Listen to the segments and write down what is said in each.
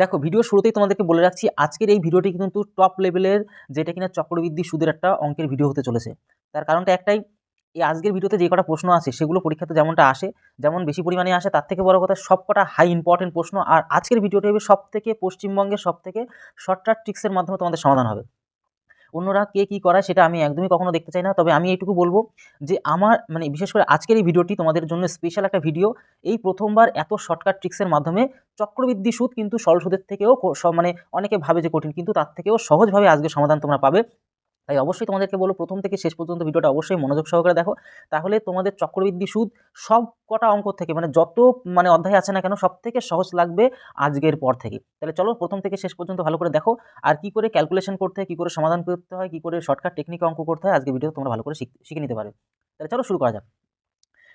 দেখো ভিডিও শুরুতেই তোমাদেরকে বলে রাখছি, আজকের এই ভিডিওটি কিন্তু টপ লেভেলের যেটা কিনা চক্রবৃদ্ধি সুদের একটা অঙ্কের ভিডিও হতে চলেছে। তার কারণটা একটাই, এই আজকের ভিডিওতে যে কটা প্রশ্ন আসে, সেগুলো পরীক্ষাতে যেমনটা আসে, যেমন বেশি পরিমাণে আসে, তার থেকে বড় কথা সব কটা হাই ইম্পর্টেন্ট প্রশ্ন, আর আজকের ভিডিওটি হবে সব থেকে পশ্চিমবঙ্গের সব থেকে শর্টকাট ট্রিক্সের মাধ্যমে তোমাদের সমাধান হবে। অন্যরা কে কী করায় সেটা আমি একদমই কখনো দেখতে চাই না। তবে আমি এইটুকু বলব যে আমার মানে বিশেষ করে আজকের এই ভিডিওটি তোমাদের জন্য স্পেশাল একটা ভিডিও এই প্রথমবার এত শর্টকাট ট্রিক্সের মাধ্যমে চক্রবৃদ্ধি সুদ কিন্তু সরল সুদের থেকেও মানে অনেকে ভাবে যে কঠিন, কিন্তু তার থেকেও সহজভাবে আজকে সমাধান তোমরা পাবে। তাই অবশ্যই তোমাদেরকে বলো প্রথম থেকে শেষ পর্যন্ত ভিডিওটা অবশ্যই মনোযোগ সহকারে দেখো। তাহলে তোমাদের চক্রবৃদ্ধি সুদ সব কটা অঙ্ক থেকে মানে যত মানে অধ্যায় আছে না কেন, সব থেকে সহজ লাগবে আজকের পর থেকে। তাহলে চলো প্রথম থেকে শেষ পর্যন্ত ভালো করে দেখো, আর কি করে ক্যালকুলেশন করতে হয়, কী করে সমাধান করতে হয়, কী করে শর্টকাট টেকনিক অঙ্ক করতে হয় আজকে ভিডিও তোমরা ভালো করে শিখ- নিতে পারবে। তাহলে চলো শুরু করা যাক।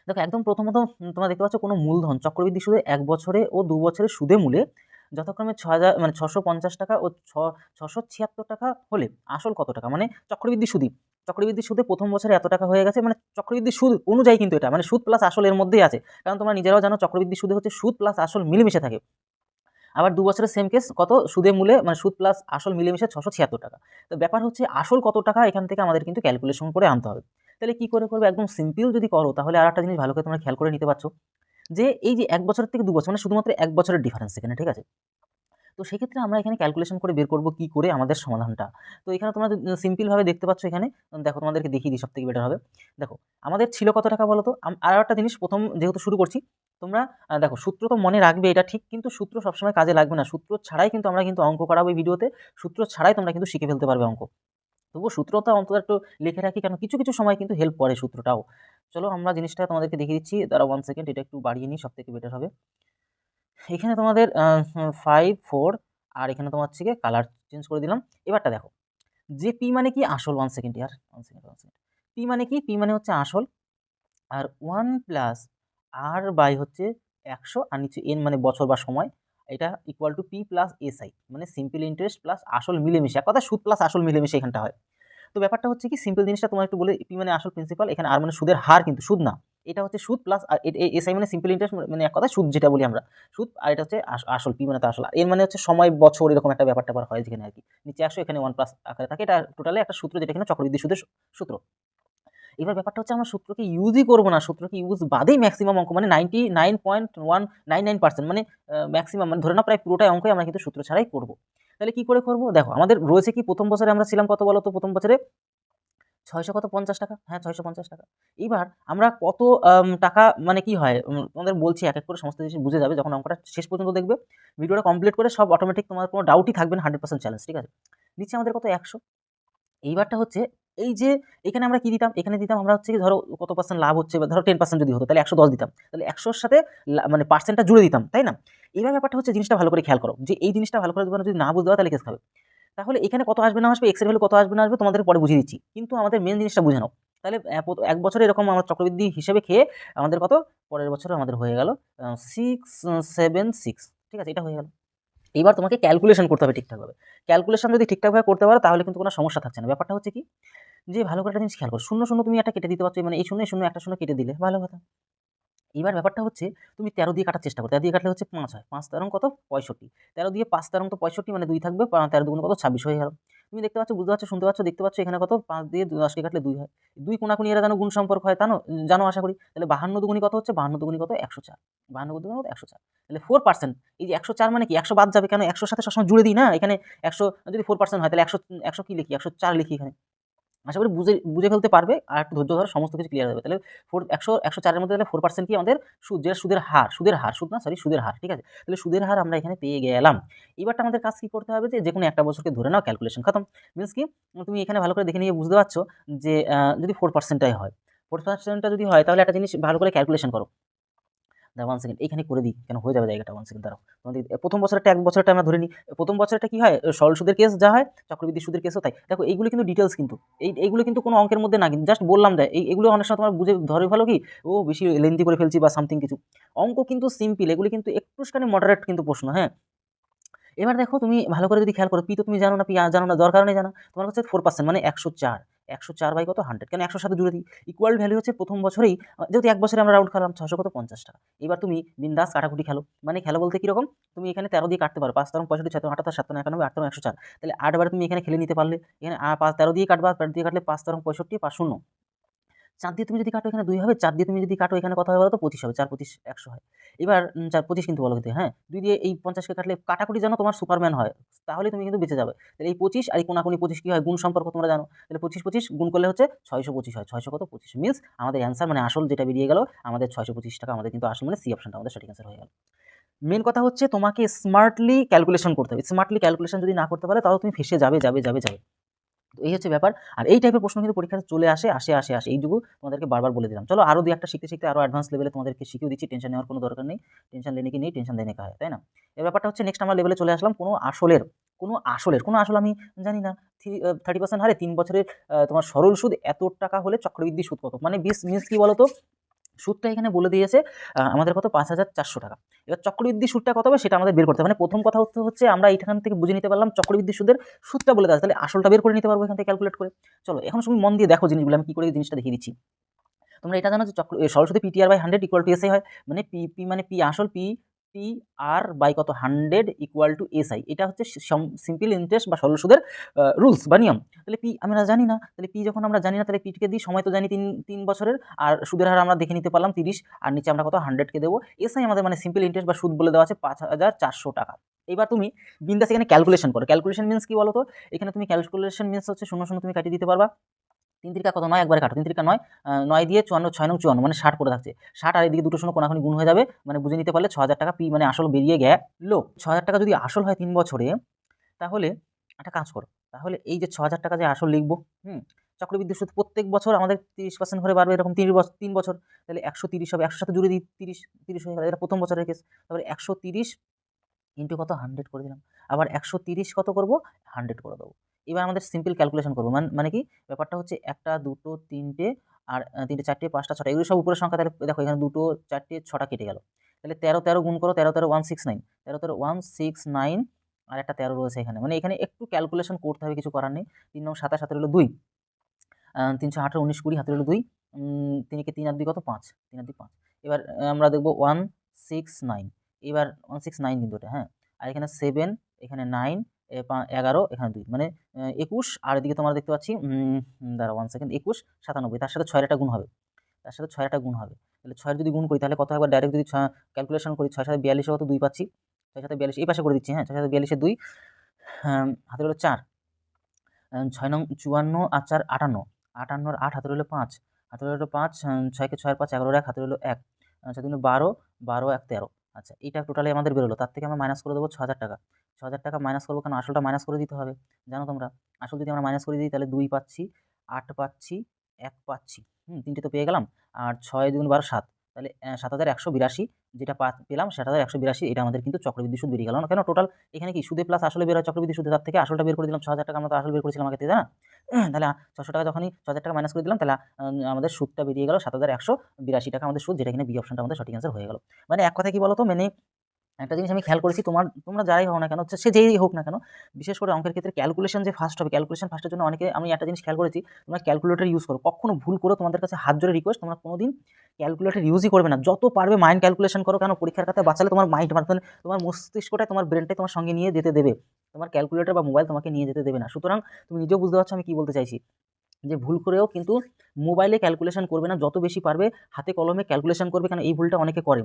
দেখো, একদম প্রথমত তোমরা দেখতে পাচ্ছ কোনো মূলধন, চক্রবৃদ্ধি সুদে এক বছরে ও দু বছরের সুদে মূলে যথাক্রমে ছ হাজার মানে ছশো পঞ্চাশ টাকা ও ছ, ছশো ছিয়াত্তর টাকা হলে আসল কত টাকা? মানে চক্রবৃদ্ধি সুদী চক্রবৃদ্ধি সুদে প্রথম বছরে এত টাকা হয়ে গেছে মানে চক্রবৃদ্ধি সুদ অনুযায়ী কিন্তু এটা মানে সুদ প্লাস আসল এর মধ্যেই আছে। কারণ তোমরা নিজেরাও জানো চক্রবৃদ্ধি সুদে হচ্ছে সুদ প্লাস আসল মিলেমিশে থাকে। আবার দু বছরের সেম কেস কত? সুদে মূলে মানে সুদ প্লাস আসল মিলেমিশে ছশো ছিয়াত্তর টাকা। তো ব্যাপার হচ্ছে আসল কত টাকা এখান থেকে আমাদের কিন্তু ক্যালকুলেশন করে আনতে হবে। তাহলে কী করে করবে? একদম সিম্পল যদি করো, তাহলে আর একটা জিনিস ভালো করে তোমরা খেয়াল করে নিতে পারছ। যে এই যে এক বছরের থেকে দু বছর মানে শুধুমাত্র এক বছরের ডিফারেন্স এখানে, ঠিক আছে? তো সেক্ষেত্রে আমরা এখানে ক্যালকুলেশন করে বের করব কী করে আমাদের সমাধানটা। তো এখানে তোমরা সিম্পলভাবে দেখতে পাচ্ছ এখানে দেখো তোমাদেরকে দেখিয়ে দিই সব থেকে বেটার হবে। দেখো, আমাদের ছিল কত টাকা বলো তো আর একটা জিনিস প্রথম যেহেতু শুরু করছি, তোমরা দেখো, সূত্র তো মনে রাখবে এটা ঠিক, কিন্তু সূত্র সবসময় কাজে লাগবে না। সূত্র ছাড়াই কিন্তু আমরা কিন্তু অঙ্ক করাবো এই ভিডিওতে সূত্র ছাড়াই তোমরা কিন্তু শিখে ফেলতে পারবে অঙ্ক। তবুও সূত্রটা অন্তত একটু লিখে রাখি, কেন কিছু কিছু সময় কিন্তু হেল্প করে সূত্রটাও। চলো আমরা জিনিসটা তোমাদেরকে দেখিয়ে দিচ্ছি। দাঁড়া ওয়ান সেকেন্ড এটা একটু বাড়িয়ে নিই সব থেকে বেটার হবে। এখানে তোমাদের ফাইভ ফোর আর এখানে তোমার গিয়ে কালার চেঞ্জ করে দিলাম। এবারটা দেখো, যে পি মানে কি আসল? One second year one second one second P মানে কি? পি মানে হচ্ছে আসল, আর ওয়ান প্লাস আর বাই হচ্ছে একশো, আর নিচে এন মানে বছর বা সময়, এটা equal to P plus SI মানে সিম্পল ইন্টারেস্ট প্লাস আসল মিলেমিশে। এক কথা সুদ প্লাস আসল মিলেমিশে এখানটা হয়। তো ব্যাপারটা হচ্ছে কি সিম্পল জিনিসটা তোমার একটু বলে পি মানে আসল প্রিন্সিপাল এখানে আর মানে সুদের হার কিন্তু সুদ না। এটা হচ্ছে সুদ প্লাস এসআই মানে সিম্পল ইন্টারেস্ট মানে এক কথা সুদ যেটা বলি আমরা। সুদ, আর এটা হচ্ছে আস- আসল পি মানে আসল। এর মানে হচ্ছে সময়, বছর এরকম একটা ব্যাপারটা আবার হয় যেখানে আর কি। নিচে আসো, এখানে ওয়ান প্লাস আকারে থাকে। এটা টোটালি একটা সূত্র যেটা কিনা চক্রবৃদ্ধি সুদের সূত্র। এবার ব্যাপারটা হচ্ছে আমরা সূত্রকে ইউজই করব না, সূত্রকে ইউজ বাদেই ম্যাক্সিমাম অঙ্ক মানে ninety nine point one nine nine percent মানে ম্যাক্সিমাম মানে ধরে না প্রায় পুরোটাই অঙ্কই আমরা কিন্তু সূত্র ছাড়াই করব। তাহলে কি করে করব? দেখো, আমাদের রয়েছে কি? প্রথম বছরে আমরা ছিলাম কত বলো তো প্রথম বছরে ছয়শো কত? পঞ্চাশ টাকা। হ্যাঁ ছয়শো পঞ্চাশ টাকা। এইবার আমরা কত টাকা মানে কি হয়? তোমাদের বলছি, এক এক করে সমস্ত জিনিস বুঝে যাবে যখন অঙ্কটা শেষ পর্যন্ত দেখবে। ভিডিওটা কমপ্লিট করে সব অটোমেটিক তোমার কোনো ডাউটই থাকবে না হান্ড্রেড পার্সেন্ট চ্যালেঞ্জ ঠিক আছে? নিচে আমাদের কত? একশো। এইবারটা হচ্ছে এই যে এখানে আমরা কি দিতাম? এখানে দিতাম আমরা হচ্ছে ধরো কত পার্সেন্ট লাভ হচ্ছে বা ধরো টেন পার্সেন্ট যদি হতো, তাহলে একশো দশ দিতাম। তাহলে একশোর সাথে মানে পার্সেন্টটা জুড়ে দিতাম, তাই না? এবার ব্যাপারটা হচ্ছে জিনিসটা ভালো করে খেয়াল করো যে এই জিনিসটা ভালো করে যদি না বুঝতে তাহলে কেস খাবে। তাহলে এখানে কত আসবে না আসবে এক্সের ভ্যালু কত আসবে না আসবে তোমাদের পরে বুঝিয়ে দিচ্ছি। কিন্তু আমাদের মেন জিনিসটা বুঝে নাও। তাহলে এক বছরে এরকম আমরা চক্রবৃদ্ধি হিসেবে খেয়ে আমাদের কত? পরের বছর আমাদের হয়ে গেল সিক্স সেভেন সিক্স ঠিক আছে, এটা হয়ে গেল। এইবার তোমাকে ক্যালকুলেশন করতে হবে ঠিকঠাকভাবে ক্যালকুলেশন যদি ঠিকঠাকভাবে করতে পারো, তাহলে কিন্তু কোনো সমস্যা থাকছে না। ব্যাপারটা হচ্ছে কি? যে ভালো করে একটা জিনিস খেয়াল করো। শূন্য শূন্য তুমি একটা কেটে দিতে পারছ মানে এই শূন্য শূন্য একটা শূন্য কেটে দিলে ভালো কথা। এবার ব্যাপারটা হচ্ছে, তুমি তেরো দিয়ে কাটার চেষ্টা করো। তেরো দিয়ে কাটলে হচ্ছে পাঁচ হয়। পাঁচ তেরো কত? পঁয়ষট্টি। তেরো দিয়ে পাঁচ তেরো তো পঁয়ষট্টি মানে দুই থাকবে, তেরো দুগুণ কত? ছাব্বিশ হয়ে গেল। তুমি দেখতে পাচ্ছ, বুঝতে পারছ, শুনতে পাচ্ছ, দেখতে পাচ্ছ, এখানে কত? পাঁচ দিয়ে দশকে কাটলে দুই হয়। দুই কোনাকুনি এরা যেন গুণ সম্পর্ক হয় জানো জানো, আশা করি? তাহলে বাহান্ন দুগুণি কত হচ্ছে? বাহান্ন দুগুণি কত? একশো চার। বাহান্ন দুগুণি কত? একশো চার। তাহলে ফোর পার্সেন্ট এই যে একশো চার মানে কি? একশো বাদ যাবে কেন? একশোর সাথে সবসময় জুড়ে দিই না? এখানে একশো, যদি ফোর পার্সেন্ট হয়, তাহলে একশো একশো কি লিখি? একশো চার লিখি এখানে। আশা করি বুঝে বুঝে ফেলতে পারবে আর একটু ধৈর্য ধরে, সমস্ত কিছু ক্লিয়ার হবে তাহলে ফোর একশো একশো চারের মধ্যে তাহলে ফোর পার্সেন্ট কি আমাদের সুদ যেটা সুদের হার সুদের হার, সুদ না সরি সুদের হার, ঠিক আছে? তাহলে সুদের হার আমরা এখানে পেয়ে গেলাম। এবারটা আমাদের কাজ কী করতে হবে যে যে কোনো একটা বছরকে ধরে নাও ক্যালকুলেশন খতম। মিনস কি, তুমি এখানে ভালো করে দেখে নিয়ে বুঝতে পারছ যে যদি ফোর পার্সেন্টটাই হয় ফোর পার্সেন্টটা যদি হয়, তাহলে একটা জিনিস ভালো করে ক্যালকুলেশন করো। দাঁড়া ওয়ান সেকেন্ড এখানে করে দিই, কেন হয়ে যাবে জায়গাটা ওয়ান সেকেন্ড দাঁড়াও। তোমাদের প্রথম বছরটা এক বছরটা আমরা ধরে নিই প্রথম বছরটা কি হয় সরল সুদের কেস যা হয়, চক্রবৃদ্ধি সুদের কেসও তাই। দেখো, এইগুলো কিন্তু ডিটেলস কিন্তু, এই, এইগুলো কিন্তু কোনো অঙ্কের মধ্যে না, কিন্তু জাস্ট বললাম দেয় এই, এগুলো অনেক সময় তোমার বুঝে ধরে ভালো কি, ও, বেশি লেন্দি করে ফেলছি বা সামথিং কিছু। অঙ্ক কিন্তু সিম্পল এগুলো কিন্তু একটুখানি মডারেট কিন্তু প্রশ্ন হ্যাঁ? এবার দেখো, তুমি ভালো করে যদি খেয়াল করো, পি তো তুমি জানো না, পি জানো না দরকার নেই জানা। তোমার কাছে ফোর পার্সেন্ট মানে একশো চার। একশো চার বাই কত? হান্ড্রেড কেন একশোর সাথে জুড়ে দিই? ইকুয়াল ভ্যালু হচ্ছে প্রথম বছরেই যেহেতু এক বছরে আমরা রাউন্ড খেলাম ছশো কত? পঞ্চাশ টাকা। এবার তুমি বিন্দাস কাটাকুটি খেলো। মানে খেলো বলতে কীরকম? তুমি এখানে তেরো দিয়ে কাটতে পারো। পাঁচ তেরো, পঁয়ষট্টি, ছয় আঠাত্তর সাত একানব্বই আটান্ন একশো চার। তাহলে আটবার তুমি এখানে খেলে নিতে পারলে। এখানে পাঁচ তেরো দিয়ে কাটবা তেরো দিয়ে কাটলে পাঁচ তেরো, পঁয়ষট্টি, পাঁচ শূন্য। চার দিয়ে তুমি যদি কাটো এখানে দুই হবে, চার দিয়ে তুমি যদি কাটো এখানে কথা বলো তো পঁচিশ হবে, চার, পঁচিশ, একশো হয়। এবার চার, পঁচিশ কিন্তু বলো কিন্তু হ্যাঁ? দুই দিয়ে এই পঞ্চাশকে কাটলে কাটাকুটি জানো তোমার সুপারম্যান হয়, তাহলে তুমি কিন্তু বেঁচে যাবে। তাহলে এই পঁচিশ আর এই কোনাকুনি পঁচিশ কী হয়? গুণ সম্পর্ক তোমরা জানো। তাহলে পঁচিশ পঁচিশ, গুণ করলে হচ্ছে ছয়শো পঁচিশ হয়। ছয়শো কত? পঁচিশ। মিনস আমাদের অ্যান্সার মানে আসল যেটা বেরিয়ে গেল, আমাদের ছয়শো পঁচিশ টাকা, আমাদের কিন্তু আসল মানে সি অপশনটা আমাদের সঠিক অ্যান্সার হয়ে গেল। মেন কথা হচ্ছে তোমাকে স্মার্টলি ক্যালকুলেশন করতে হবে। স্মার্টলি ক্যালকুলেশন যদি না করতে পারে, তাহলে তুমি ফেসে যাবে যাবে যাবে যাবে। তো এই হচ্ছে ব্যাপার। আর এই টাইপের প্রশ্ন কিন্তু পরীক্ষাতে চলে আসে আসে আসে আসে। এইটুকু তোমাদেরকে বারবার বলে দিলাম। চলো আরও দু একটা শিখতে শিখতে আরও অ্যাডভান্স লেভেলে তোমাদেরকে শিখিয়ে দিচ্ছি। টেনশন নেওয়ার কোনো দরকার নেই। টেনশন লেনে কি নেই? টেনশন দেনে হয় তাই না? এই ব্যাপারটা হচ্ছে নেক্সট আমরা লেভেলে চলে আসলাম। কোনো আসলের কোনো আসলের, কোনো আসল আমি জানি না। থ্রি থার্টি পার্সেন্ট হারে তিন বছরের তোমার সরল সুদ এত টাকা হলে চক্রবৃদ্ধি সুদ কত? মানে বিশ মিনস কি বলো তো সুদটা এখানে বলে দিয়েছে আমাদের কত? পাঁচ হাজার চারশো টাকা। এবার চক্রবৃদ্ধি সুদটা কত হবে সেটা আমাদের বের করতে হবে। মানে প্রথম কথা হচ্ছে হচ্ছে আমরা এখান থেকে বুঝে নিতে পারলাম চক্রবৃদ্ধি সুদের সুদটা বলে দেওয়া তাহলে আসলটা বের করে নিতে পারব এখান থেকে ক্যালকুলেট করে। চলো, এখন তুমি মন দিয়ে দেখো জিনিসগুলো, আমি কী করে জিনিসটা দেখিয়ে দিচ্ছি। তোমরা এটা জানো যে চক্র Saraswati PTR by hundred equal to এসে হয়। মানে পি পি মানে পি আসল পি পি আর বাই কত? হান্ড্রেড ইকুয়াল টু এসআই এটা হচ্ছে সিম্পল ইন্টারেস্ট বা সরল সুদের রুলস বা নিয়ম। তাহলে পি আমরা জানি না। তাহলে পি যখন আমরা জানি না, তাহলে পিটিকে দিই। সময় তো জানি তিন তিন বছরের। আর সুদের হার আমরা দেখে নিতে পারলাম তিরিশ। আর নিচে আমরা কত? হান্ড্রেডকে দেবো। এসআই আমাদের মানে সিম্পল ইন্টারেস্ট বা সুদ বলে দেওয়া আছে পাঁচ হাজার চারশো টাকা। এবার তুমি বিন্দাস এখানে ক্যালকুলেশন করো। ক্যালকুলেশন মিনস কি বলো তো এখানে তুমি ক্যালকুলেশন মিনস হচ্ছে শূন্য শূন্য তুমি কাটিয়ে দিতে পারবা। তিন তিরিকা কত? নয় একবারে কাটো। তিন তিরিকা নয় নয় দিয়ে চুয়ান্ন, ছয় নং চুয়ান্ন মানে ষাট করে থাকছে। ষাট আর এদিকে দুটো শূন্য কোনাখানি গুণ হয়ে যাবে মানে বুঝে নিতে পারলে ছ হাজার টাকা পি মানে আসল বেরিয়ে গেলো। ছ হাজার টাকা যদি আসল হয় তিন বছরে, তাহলে একটা কাজ করো, তাহলে এই যে ছ হাজার টাকা যে আসল লিখব, হুম চক্রবৃদ্ধি সুদ প্রত্যেক বছর আমাদের তিরিশ পার্সেন্ট করে বাড়বে, এরকম তিরিশ বছর তিন বছর, তাহলে একশো তিরিশ হবে একশো সাথে জুড়ে দিই তিরিশ তিরিশ হয়ে গেল, এটা প্রথম বছরের কেস তারপরে একশো তিরিশ ইন্টু কত? হান্ড্রেড করে দিলাম। আবার একশো তিরিশ কত করব? হান্ড্রেড করে দেবো। এবার আমাদের সিম্পল ক্যালকুলেশন করব। মানে মানে কি? ব্যাপারটা হচ্ছে একটা, দুটো, তিনটে আর তিনটে, চারটে, পাঁচটা, ছটা, এগুলো সব উপরের সংখ্যা তাহলে দেখো এখানে দুটো, চারটে, ছটা কেটে গেল। তাহলে তেরো তেরো গুণ করো, তেরো তেরো ওয়ান সিক্স নাইন তেরো তেরো ওয়ান সিক্স নাইন আর একটা তেরো রয়েছে এখানে। মানে এখানে একটু ক্যালকুলেশন করতে হবে, কিছু করার নেই। তিন নং সাতাশ হাতের হলো দুই। তিনশো আঠারো, উনিশ, কুড়ি হাতের হলো দুই। তিনকে তিন আর দুই কত? পাঁচ। তিন আর দুই, পাঁচ। এবার আমরা দেখব ওয়ান সিক্স নাইন এবার ওয়ান সিক্স নাইন কিন্তু এটা হ্যাঁ? আর এখানে সেভেন এখানে নাইন এগারো এখানে দুই। মানে একুশ আর এদিকে তোমরা দেখতে পাচ্ছি দাঁড়া ওয়ান সেকেন্ড একুশ সাতানব্বই তার সাথে ছয়ের একটা গুণ হবে। তার সাথে ছয়ের একটা গুণ হবে। তাহলে ছয়ের যদি গুণ করি তাহলে কত একবার ডাইরেক্ট যদি ছয় ক্যালকুলেশন করি ছয় সাথে বিয়াল্লিশে কত? দুই পাচ্ছি। ছয় সাথে বিয়াল্লিশ এই পাশে করে দিচ্ছি হ্যাঁ ছয় সাথে বিয়াল্লিশে দুই হ্যাঁ, হাতে হলো চার। ছয় নং চুয়ান্ন আর চার আটান্ন। আটান্নর আট হাতে হলো পাঁচ। হাতে হলো পাঁচ ছয়কে ছয়ের পাঁচ এগারোর এক হাতে হলো এক। আচ্ছা তুমি বারো বারো এক তেরো। আচ্ছা এইটা টোটালি আমাদের বেরোলো। তার থেকে আমরা মাইনাস করে দেবো ছ হাজার টাকা। হাজার টাকা মাইনাস করব কারণ আসলটা মাইনাস করে দিতে হবে। জানো তোমরা? আসল যদি আমরা মাইনাস করে দিই, তাহলে দুই পাচ্ছি, আট পাচ্ছি, এক পাচ্ছি। হুম, তিনটে তো পেয়ে গেলাম। আর ছয় দুগুণ বারো, সাত। তাহলে সাত হাজার একশো বিরাশি যেটা পেলাম, সাত হাজার একশো বিরাশি, এটা আমাদের কিন্তু চক্রবৃদ্ধি সুদ বেরিয়ে গেল। না কেন? টোটাল এখানে কি? সুদে প্লাস আসলে বের হয় চক্রবৃদ্ধি সুদে, তার থেকে আসলটা বের করে দিলাম ছ হাজার টাকা আমরা তো আসল বের করেছিলাম আগে তাই না? তাহলে ছশো টাকা যখনই ছ হাজার টাকা মাইনাস করে দিলাম, তাহলে আমাদের সুদটা বেরিয়ে গেল সাত হাজার একশো বিরাশি টাকা, আমাদের সুদ, যেটা কিনা বি অপশনটা আমাদের সঠিক অ্যান্সার হয়ে গেল। মানে এক কথা কি বলো তো মানে একটা জিনিস আমি খেয়াল করেছি, তোমার, তোমরা যারাই হও না কেন, হচ্ছে সে যেই হোক না কেন, বিশেষ করে অঙ্কের ক্ষেত্রে ক্যালকুলেশন যে ফার্স্ট হবে ক্যালকুলেশন ফার্স্টের জন্য অনেকে, আমি একটা জিনিস খেয়াল করেছি, তোমরা ক্যালকুলেটর ইউজ করো, কখনো ভুল করো তোমাদের কাছে হাত জোরে রিকোয়েস্ট তোমরা কোনোদিন ক্যালকুলেটর ইউজই করবে না, যত পারবে মাইন্ড ক্যালকুলেশন করো কেন, পরীক্ষার খাতায় বাঁচালে তোমার মাইন্ড মানে তোমার মস্তিষ্কটাই তোমার ব্রেনটাই তোমার সঙ্গে নিয়ে যেতে দেবে, তোমার ক্যালকুলেটর বা মোবাইল তোমাকে নিয়ে যেতে দেবে না, সুতরাং তুমি নিজেও বুঝতে পারছ আমি কী বলতে চাইছি। যে ভুল করেও কিন্তু মোবাইলে ক্যালকুলেশন করবে না, যত বেশি পারবে হাতে কলমে ক্যালকুলেশন করবে কারণ এই ভুলটা অনেকে করে।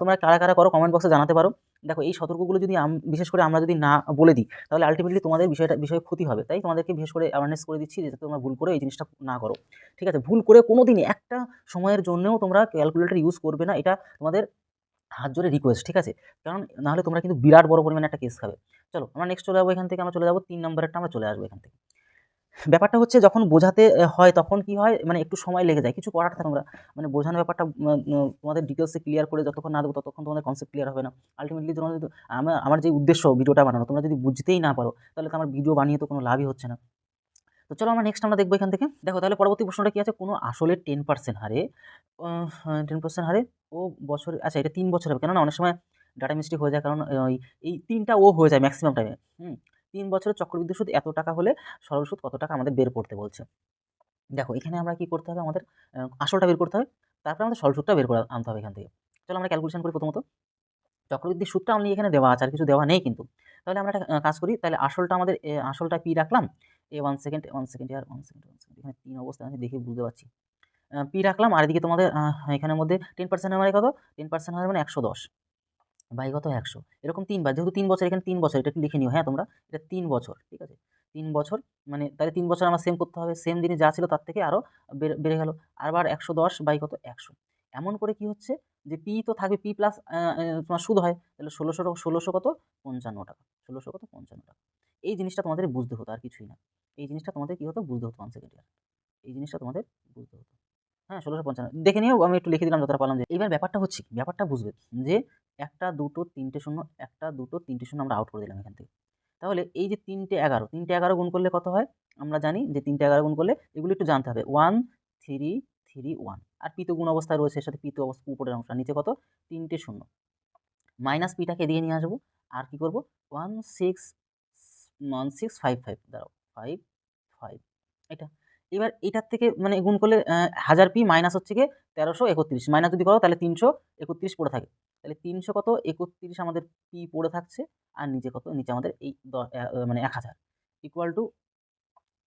তোমরা কারা কারা করো কমেন্ট বক্সে জানাতে পারো। দেখো, এই সতর্কগুলো যদি বিশেষ করে আমরা যদি না বলে দিই, তাহলে আলটিমেটলি তোমাদের বিষয়টা, বিষয়ে ক্ষতি হবে। তাই তোমাদেরকে বিশেষ করে অ্যাওয়ারনেস করে দিচ্ছি যাতে তোমরা ভুল করে এই জিনিসটা না করো। ঠিক আছে? ভুল করে কোনো দিনই একটা সময়ের জন্যও তোমরা ক্যালকুলেটর ইউজ করবে না, এটা তোমাদের হাত জোরে রিকোয়েস্ট ঠিক আছে? কারণ নাহলে তোমরা কিন্তু বিরাট বড় পরিমাণে একটা কেস খাবে। চলো, আমরা নেক্সট চলে যাব এখান থেকে, আমরা চলে যাব তিন নম্বরেরটা আমরা চলে আসব এখান থেকে। ব্যাপারটা হচ্ছে যখন বোঝাতে হয় তখন কি হয় মানে একটু সময় লেগে যায়, কিছু করার থাকে আমরা মানে বোঝানোর ব্যাপারটা তোমাদের ডিটেলসে ক্লিয়ার করে যতক্ষণ না দেবো ততক্ষণ তোমাদের কনসেপ্ট ক্লিয়ার হবে না। আলটিমেটলি তোমাদের তো- আমার আমার যে উদ্দেশ্য ভিডিওটা বানানো, তোমরা যদি বুঝতেই না পারো, তাহলে তো আমার ভিডিও বানিয়ে তো কোনো লাভই হচ্ছে না। তো চলো আমরা নেক্সট আমরা দেখব এখান থেকে। দেখো তাহলে পরবর্তী প্রশ্নটা কি আছে? কোনো আসলে টেন পার্সেন্ট হারে টেন পার্সেন্ট হারে ও বছরে আচ্ছা এটা তিন বছর হবে। কেননা অনেক সময় ডাটা মিস্টেক হয়ে যায়, কারণ এই তিনটা ও হয়ে যায় ম্যাক্সিমাম টাইমে হুম তিন বছরের চক্রবৃদ্ধি সুদ এত টাকা হলে সরল সুদ কত টাকা আমাদের বের করতে বলছে। দেখো, এখানে আমরা কী করতে হবে? আমাদের আসলটা বের করতে হবে। তারপরে আমাদের সরল সুদটা বের করে আনতে হবে এখান থেকে। চলো আমরা ক্যালকুলেশন করি প্রথমত। চক্রবৃদ্ধি সুদটা অনলি এখানে দেওয়া আছে, আর কিছু দেওয়া নেই কিন্তু। তাহলে আমরা একটা কাজ করি। তাহলে আসলটা আমাদের আসলটা পি রাখলাম? এ ওয়ান সেকেন্ড ওয়ান সেকেন্ড আর ওয়ান সেকেন্ড ওয়ান সেকেন্ড এখানে তিন অবস্থা আমি দেখে বুঝতে পারছি। পি রাখলাম, আর এদিকে তোমাদের এখানের মধ্যে টেন পার্সেন্ট মানে কত? টেন পার্সেন্ট মানে একশো দশ। বাই কত একশো? এরকম তিনবার যেহেতু তিন বছর, এখানে তিন বছর, এটা একটু লিখে নিও হ্যাঁ তোমরা? এটা তিন বছর, ঠিক আছে? তিন বছর মানে তাহলে তিন বছর আমার সেম করতে হবে সেম জিনিস যা ছিল তার থেকে আরও বেড়ে গেল। আবার একশো দশ বাই কত একশো। এমন করে কি হচ্ছে যে পি তো থাকবে পি প্লাস তোমার সুদ হয়, তাহলে ষোলোশো ষোলোশো কত? পঞ্চান্ন টাকা, ষোলোশো কত? পঞ্চান্ন টাকা। এই জিনিসটা তোমাদের বুঝতে হতো, আর কিছুই না। এই জিনিসটা তোমাদের কী হতো? বুঝতে হতো ওয়ান ইয়ার। এই জিনিসটা তোমাদের বুঝতে হতো। হ্যাঁ ষোলোশো পঞ্চান্ন। দেখে নিও, আমি একটু লিখে দিলাম যতটা পারলাম যে, এবার ব্যাপারটা হচ্ছে কি? ব্যাপারটা বুঝবে যে, একটা দুটো তিনটে শূন্য, একটা দুটো তিনটে শূন্য আমরা আউট করে দিলাম এখান থেকে। তাহলে এই যে তিনটে এগারো তিনটে এগারো গুণ করলে কত হয়? আমরা জানি যে তিনটে এগারো গুণ করলে এগুলো একটু জানতে হবে। ওয়ান থ্রি থ্রি ওয়ান আর পিতো গুণ অবস্থায় রয়েছে সাথে পিতো অবস্থা, উপরের অংশ। নিচে কত? তিনটে শূন্য। মাইনাস পিটাকে দিয়ে নিয়ে আসব। আর কি করব? One six one six five five দাঁড়াও ফাইভ ফাইভ এটা এবার এটার থেকে মানে গুণ করলে হাজার পি মাইনাস হচ্ছে গিয়ে তেরোশো একত্রিশ। মাইনাস যদি করো তাহলে তিনশো একত্রিশ পড়ে থাকে। তাহলে তিনশো কত? একত্রিশ আমাদের পি পড়ে থাকছে, আর নিচে কত? নিচে আমাদের এই মানে এক হাজার। Equal to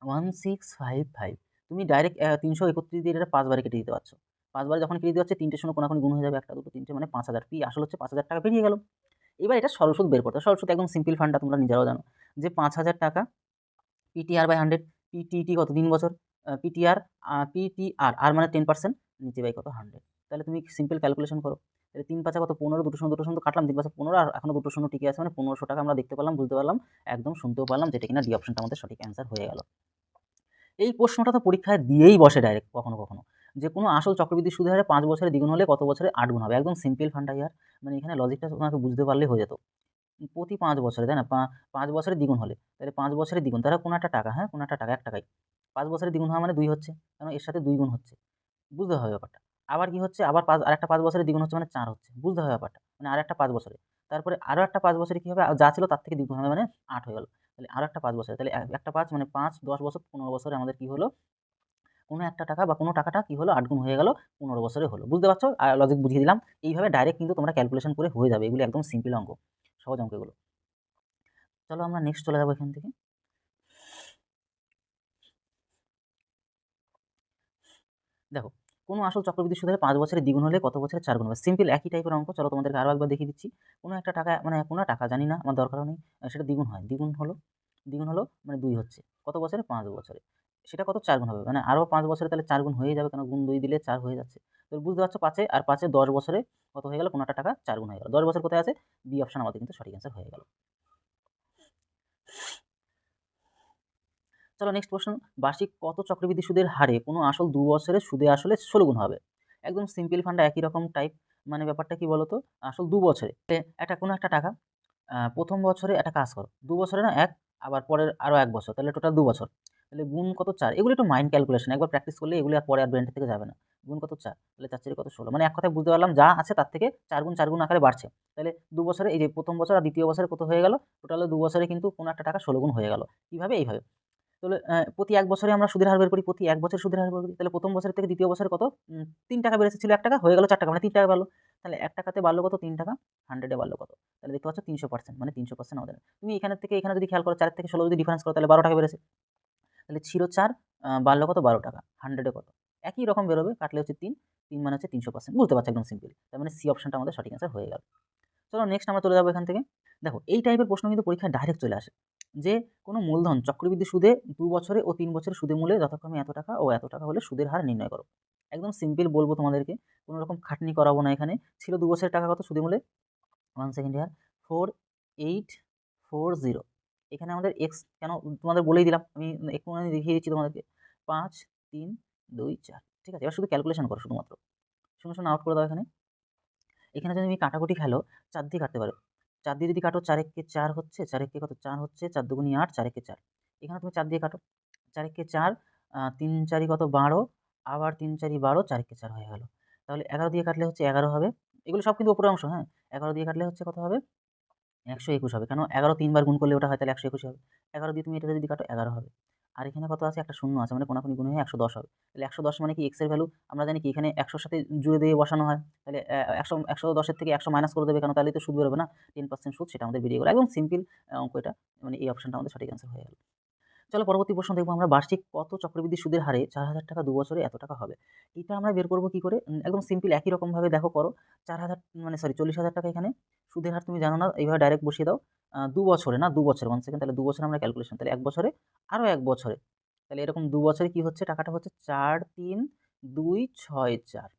one six five five তুমি ডাইরেক্ট তিনশো একত্রিশ দিয়ে এটা পাঁচবারে কেটে দিতে পারছ। পাঁচবারে যখন কেটে দিতে পারছে, তিনটে শূন্য কোনাকুনি গুণ হয়ে যাবে একটা, দুটো, তিনটে মানে পাঁচ হাজার পি আসলে হচ্ছে পাঁচ হাজার টাকা বেরিয়ে গেল। এবার এটা সরস্বত বের করতে সরস্বত একদম সিম্পল ফান্ডটা তোমরা নিজেরাও জানো। যে পাঁচ হাজার টাকা পিটিআর বাই হান্ড্রেড পিটিটি কত তিন বছর? পিটিআর পিটিআর আর মানে টেন পার্সেন্ট নিচে বাই কত? হান্ড্রেড তাহলে তুমি সিম্পল ক্যালকুলেশন করো। তাহলে তিন পাঁচা কত? পনেরো, দুটো শূন্য দুটো শূন্য কাটলাম, তিন পাঁচা পনেরো, আর এখনও দুটো শূন্য টিকে আছে মানে পনেরোশো টাকা আমরা দেখতে পেলাম, বুঝতে পারলাম, একদম শুনতেও পারলাম যেটা কিনা ডি অপশনটা আমাদের সঠিক অ্যান্সার হয়ে গেল। এই প্রশ্নটা তো পরীক্ষায় দিয়েই বসে ডাইরেক্ট কখনো কখনো। যে কোনো আসল চক্রবৃদ্ধি সুদের হারে পাঁচ বছরে দ্বিগুণ হলে কত বছরে আট গুণ হবে? একদম সিম্পল ফান্ডা ইয়ার। মানে এখানে লজিকটা তোমাকে বুঝতে পারলে হয়ে যেত। প্রতি পাঁচ বছরে, তাই না? পাঁচ বছরে দ্বিগুণ হলে। তাহলে পাঁচ বছরে দ্বিগুণ, তাহলে কোনো একটা টাকা হ্যাঁ? কোনো একটা টাকা, এক টাকাই পাঁচ বছরে দ্বিগুণ হওয়া মানে দুই হচ্ছে কারণ এর সাথে দুই গুণ হচ্ছে। বুঝতে হবে ব্যাপারটা। আবার কি হচ্ছে? আবার পাঁচ, আরেকটা পাঁচ বছরে দ্বিগুণ হচ্ছে মানে চার হচ্ছে। বুঝতে হবে ব্যাপারটা। মানে আর একটা পাঁচ বছরে। তারপরে আরও একটা পাঁচ বছরে কী হবে? যা ছিল তার থেকে দ্বিগুণ হবে মানে আট হয়ে গেল। তাহলে আরও একটা পাঁচ বছরে। তাহলে একটা পাঁচ মানে পাঁচ, দশ বছর, পনেরো বছরে আমাদের কী হলো? কোনো একটা টাকা বা কোনো টাকাটা কী হলো? আট গুণ হয়ে গেল, পনেরো বছরে হলো। বুঝতে পারছ? আর লজিক বুঝিয়ে দিলাম। এইভাবে ডাইরেক্ট কিন্তু তোমরা ক্যালকুলেশন করে হয়ে যাবে। এগুলো একদম সিম্পল অঙ্ক। সহজ অঙ্ক এগুলো চলো আমরা নেক্সট চলে যাব এখান থেকে। দেখো, কোনো আসল চক্রবৃদ্ধি সুদের পাঁচ বছরে দ্বিগুণ হলে কত বছরে চার গুণ হবে? সিম্পল একই টাইপের অঙ্ক, চলো তোমাদেরকে আরও একবার দেখিয়ে দিচ্ছি। কোনো একটা টাকা মানে কোনো টাকা, জানি না, আমার দরকারও নেই সেটা দ্বিগুণ হয়। দ্বিগুণ হলো দ্বিগুণ হলো মানে দুই হচ্ছে। কত বছরে? পাঁচ বছরে। সেটা কত? চার গুণ হবে। মানে আরও পাঁচ বছরে তাহলে চার গুণ হয়ে যাবে, কেন গুণ দুই দিলে চার হয়ে যাচ্ছে। তো বুঝতে পারছ পাঁচে, আর পাঁচে দশ বছরে কত হয়ে গেল? কোনো একটা টাকা চার গুণ হয়ে গেল। দশ বছর কোথায় আছে? বি অপশান আমাদের কিন্তু সঠিক অ্যান্সার হয়ে গেল। চলো নেক্সট প্রশ্ন, বার্ষিক কত চক্রবৃদ্ধি সুদের হারে কোনো আসল দু বছরে সুদে আসলে ষোলো গুণ হবে? একদম সিম্পল ফান্ডা একই রকম টাইপ মানে ব্যাপারটা কি বলতো? আসল দু বছরে একটা কোনো একটা টাকা প্রথম বছরে একটা কাজ করো, দু বছরে না এক, আবার পরের আরও এক বছর, তাহলে টোটাল দু বছর, তাহলে গুণ কত চার? এগুলো একটু মাইন্ড ক্যালকুলেশন একবার প্র্যাকটিস করলে এগুলো আর পরে আর ব্রেনটা থেকে যাবে না, গুণ কত চার? তাহলে চার চারি কত ষোলো? মানে এক কথায় বুঝতে পারলাম, যা আছে তার থেকে চার গুণ চার গুণ আকারে বাড়ছে, তাহলে দু বছরে, এই যে প্রথম বছর আর দ্বিতীয় বছরে কত হয়ে গেল? টোটাল দু বছরে কিন্তু কোনো একটা টাকা ষোলো গুণ হয়ে গেল, কীভাবে? এইভাবে। তাহলে প্রতি এক বছরে আমরা সুদের হার বের করি, প্রতি এক বছর সুদের হার বের করি, তাহলে প্রথম বছর থেকে দ্বিতীয় বছরে কত? তিন টাকা বেড়েছে, ছিল এক টাকা, হয়ে গেল চার টাকা মানে তিন টাকা বাড়লো। তাহলে এক টাকাতে বাড়লো কত? তিন টাকা হান্ড্রেডে বাড়লো কত? তাহলে দেখতে পাচ্ছ তিনশো পার্সেন্ট মানে তিনশো পার্সেন্ট আমাদের। তুমি এখানে থেকে, এখানে যদি খেয়াল করো, চার থেকে ষোলো যদি ডিফারেন্স করো, তাহলে বারো টাকা বেড়েছে। তাহলে ছিল চার বাড়লো কত? বারো টাকা হান্ড্রেডে কত? একই রকম বেরোবে, কাটলে হচ্ছে তিন তিন মানে হচ্ছে তিনশো পার্সেন্ট বুঝতে পারছ একদম সিম্পল তার মানে সি অপশনটা আমাদের সঠিক অ্যান্সার হয়ে গেল। চলো নেক্সট আমরা চলে যাব এখান থেকে। দেখো, এই টাইপের প্রশ্ন কিন্তু পরীক্ষায় ডাইরেক্ট চলে আসে। যে কোনো মূলধন, চক্রবৃদ্ধি সুদে দু বছরে ও তিন বছরের সুদে মূলে যথাক্রমে এত টাকা ও এত টাকা হলে সুদের হার নির্ণয় করো। একদম সিম্পল বলব তোমাদেরকে, কোনো রকম খাটনি করাবো না এখানে। ছিল দু বছরের টাকা কত সুদে মূলে one second year four eight four zero এখানে আমাদের এক্স কেন তোমাদের বলেই দিলাম, আমি একটু দেখিয়ে দিচ্ছি তোমাদেরকে। পাঁচ, তিন, দুই, চার। ঠিক আছে, এবার শুধু ক্যালকুলেশন করো শুধুমাত্র। শুনে শুনে আউট করে দাও এখানে। এখানে যদি তুমি কাটাকুটি খেলো, চার দিয়ে কাটতে পারো। চার দিয়ে যদি কাটো চার এককে চার হচ্ছে চার এককে কত? চার হচ্ছে, চার দুগুনি আট চার এককে চার। এখানে তুমি চার দিয়ে কাটো। চার এককে চার তিন চারি কত? বারো। আবার তিন চারি বারো চার এককে চার হয়ে গেল। তাহলে এগারো দিয়ে কাটলে হচ্ছে এগারো হবে। এগুলো সব কিন্তু উপরের অংশ হ্যাঁ? এগারো দিয়ে কাটলে হচ্ছে কত হবে? একশো একুশ হবে। কেন? এগারো তিনবার গুণ করলে ওটা হয়, তাহলে একশো একুশ হবে। এগারো দিয়ে তুমি এটা যদি কাটো, এগারো হবে। আর এখানে কত আছে? একটা শূন্য আছে মানে কোনাকুনি গুণ হয়ে একশো দশ হবে। তাহলে একশো দশ মানে কি? এক্সের ভ্যালু আমরা জানি কি? এখানে একশোর সাথে জুড়ে দিয়ে বসানো হয়। তাহলে একশো একশো দশের থেকে একশো মাইনাস করে দেবে কেন? তাহলে তো সুদ বেরোবে না। টেন পার্সেন্ট সুদ, সেটা আমাদের বেরিয়ে গেলো। একদম সিম্পল অঙ্ক এটা। মানে এই অপশানটা আমাদের সঠিক অ্যান্সার হয়ে গেল। চলো পরবর্তী প্রশ্ন দেখব আমরা, বার্ষিক কত চক্রবৃদ্ধি সুদের হারে চার হাজার টাকা দু বছরে এত টাকা হবে? এটা আমরা বের করব কী করে? একদম সিম্পল একই রকমভাবে দেখো করো, চার হাজার মানে সরি চল্লিশ হাজার টাকা এখানে, সুদের হার তুমি জানো না, এইভাবে ডাইরেক্ট বসিয়ে দাও দু বছরে না, দু বছরে ওয়ান সেকেন্ড তাহলে দু বছরে আমরা ক্যালকুলেশন তাহলে এক বছরে আরও এক বছরে, তাহলে এরকম দু বছরে কী হচ্ছে, টাকাটা হচ্ছে চার তিন দুই ছয় চার।